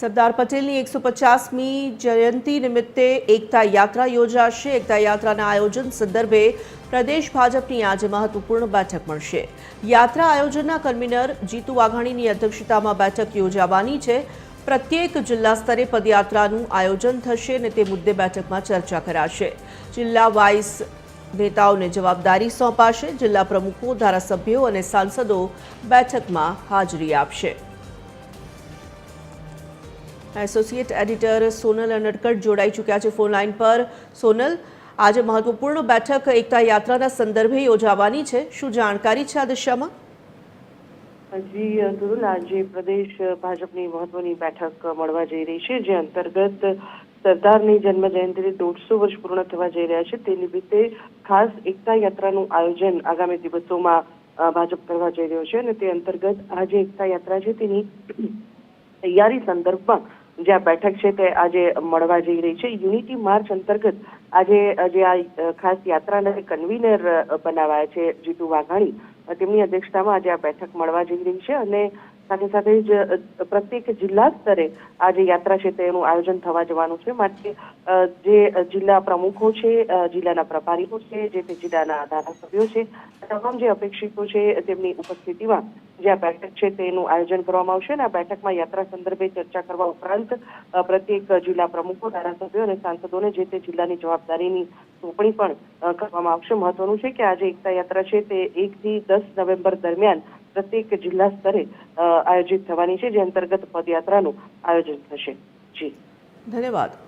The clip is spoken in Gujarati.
સરદાર પટેલની એકસો પચાસમી જયંતિ નિમિત્તે એકતા યાત્રા યોજાશે. એકતા યાત્રાના આયોજન સંદર્ભે પ્રદેશ ભાજપની આજે મહત્વપૂર્ણ બેઠક મળશે. યાત્રા આયોજનના કન્વીનર જીતુ વાઘાણીની અધ્યક્ષતામાં બેઠક યોજાવાની છે. પ્રત્યેક જિલ્લા સ્તરે પદયાત્રાનું આયોજન થશે અને તે મુદ્દે બેઠકમાં ચર્ચા કરાશે. જિલ્લા વાઇસ નેતાઓને જવાબદારી સોંપાશે. જિલ્લા પ્રમુખો, ધારાસભ્યો અને સાંસદો બેઠકમાં હાજરી આપશે. એસોસિએટ એડિટર સોનલ નડકટ જોડાઈ ચૂક્યા છે ફોન લાઇન પર. સોનલ, આજે મહત્વપૂર્ણ બેઠક એકતા યાત્રાના સંદર્ભે યોજાવાની છે. શું જાણકારી છે આ દિશામાં? જી ધ્રુલ આજે પ્રદેશ ભાજપની મહત્વની બેઠક મળવા જઈ રહી છે, જે અંતર્ગત સરદારની જન્મ જયંતિને દોઢસો વર્ષ પૂર્ણ થવા જઈ રહ્યા છે. તે નિમિત્તે ખાસ એકતા યાત્રાનું આયોજન આગામી દિવસોમાં ભાજપ કરવા જઈ રહ્યો છે અને તે અંતર્ગત આ જે એકતા યાત્રા છે. તેની તૈયારી સંદર્ભમાં જે આ બેઠક છે તે આજે મળવા જઈ રહી છે. યુનિટી માર્ચ અંતર્ગત આજે જે આ ખાસ યાત્રાના કન્વીનર બનાવાયા છે જીતુ વાઘાણી. તેમની અધ્યક્ષતામાં આજે આ બેઠક મળવા જઈ રહી છે અને સાથે સાથે જ પ્રત્યેક જિલ્લા સ્તરે આ જે યાત્રા છે તેનું આયોજન થવા જવાનું છે. માટે જે જિલ્લા પ્રમુખો છે જિલ્લાના પ્રભારીઓ છે, જે તે જિલ્લાના ધારાસભ્યો છે તમામ જે અપેક્ષિતો છે તેમની ઉપસ્થિતિમાં જે આ બેઠક છે તેનું આયોજન કરવામાં આવશે અને આ બેઠકમાં યાત્રા સંદર્ભે ચર્ચા કરવા ઉપરાંત પ્રત્યેક જિલ્લા પ્રમુખો, ધારાસભ્યો અને સાંસદોને જે તે જિલ્લાની જવાબદારીની સોંપણી પણ કરવામાં આવશે. મહત્વનું છે કે આજે એકતા યાત્રા છે તે એકથી દસ નવેમ્બર દરમિયાન પ્રત્યેક જિલ્લા સ્તરે આયોજિત થવાની છે જે અંતર્ગત પદયાત્રાનું આયોજન થશે. જી. ધન્યવાદ.